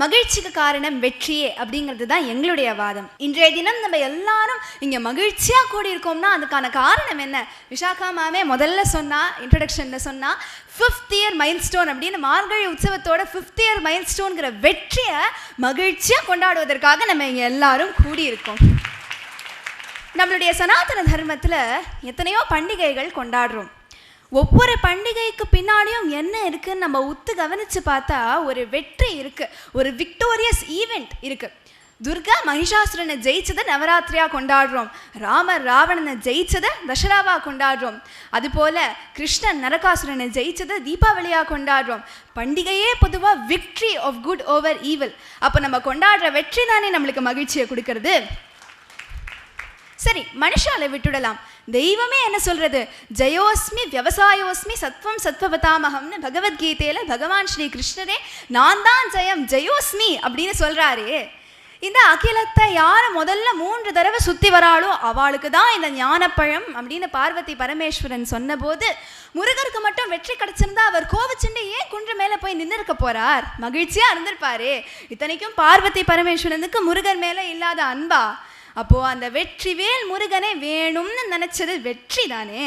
மகிழ்ச்சிக்கு காரணம் வெற்றியே அப்படிங்கிறது தான் எங்களுடைய வாதம். இன்றைய தினம் நம்ம எல்லாரும் இங்கே மகிழ்ச்சியாக கூடி இருக்கோம்னா அதுக்கான காரணம் என்ன? விஷாகா மாமே முதல்ல சொன்னா இன்ட்ரடக்ஷனில் சொன்னா ஃபிஃப்த் இயர் மைல் ஸ்டோன் அப்படின்னு மார்கழி உற்சவத்தோட ஃபிஃப்த் இயர் மைல் ஸ்டோன்கிற வெற்றியை மகிழ்ச்சியாக கொண்டாடுவதற்காக நம்ம இங்கே எல்லாரும் கூடியிருக்கோம். நம்மளுடைய சனாதன தர்மத்தில் எத்தனையோ பண்டிகைகள் கொண்டாடுறோம். ஒவ்வொரு பண்டிகைக்கு பின்னாடியும் என்ன இருக்குன்னு நம்ம உத்து கவனிச்சு பார்த்தா ஒரு வெற்றி இருக்குது ஒரு விக்டோரியஸ் ஈவெண்ட் இருக்குது துர்கா மகிஷாசுரனை ஜெயிச்சதை நவராத்திரியாக கொண்டாடுறோம். ராமர் ராவணனை ஜெயிச்சதை தசராவாக கொண்டாடுறோம். அதுபோல கிருஷ்ணன் நரகாசுரனை ஜெயிச்சதை தீபாவளியாக கொண்டாடுறோம். பண்டிகையே பொதுவாக victory of good over evil அப்போ நம்ம கொண்டாடுற வெற்றி தானே நம்மளுக்கு மகிழ்ச்சியை கொடுக்கறது? சரி மனுஷால விட்டுடலாம். தெய்வமே என்ன சொல்றது? ஜெயோஸ்மி விவசாயோஸ்மி சத்வம் சத்வபதாமகம்னு பகவத்கீதையில பகவான் ஸ்ரீ கிருஷ்ணரே நான் தான் ஜெயம் ஜெயோஸ்மி அப்படின்னு சொல்றாரு. இந்த அகிலத்தை யார் முதல்ல மூன்று தடவை சுத்தி வராளோ அவளுக்கு தான் இந்த ஞானப்பழம் அப்படின்னு பார்வதி பரமேஸ்வரன் சொன்னபோது முருகருக்கு மட்டும் வெற்றி கிடைச்சிருந்தா அவர் கோவச்சுண்டு ஏன் குன்று மேல போய் நின்று இருக்க போறார். மகிழ்ச்சியா இருந்திருப்பாரு. இத்தனைக்கும் பார்வதி பரமேஸ்வரனுக்கு முருகர் மேல இல்லாத அன்பா? அப்போது அந்த வெற்றி வேல் முருகனை வேணும்னு நினச்சது வெற்றி தானே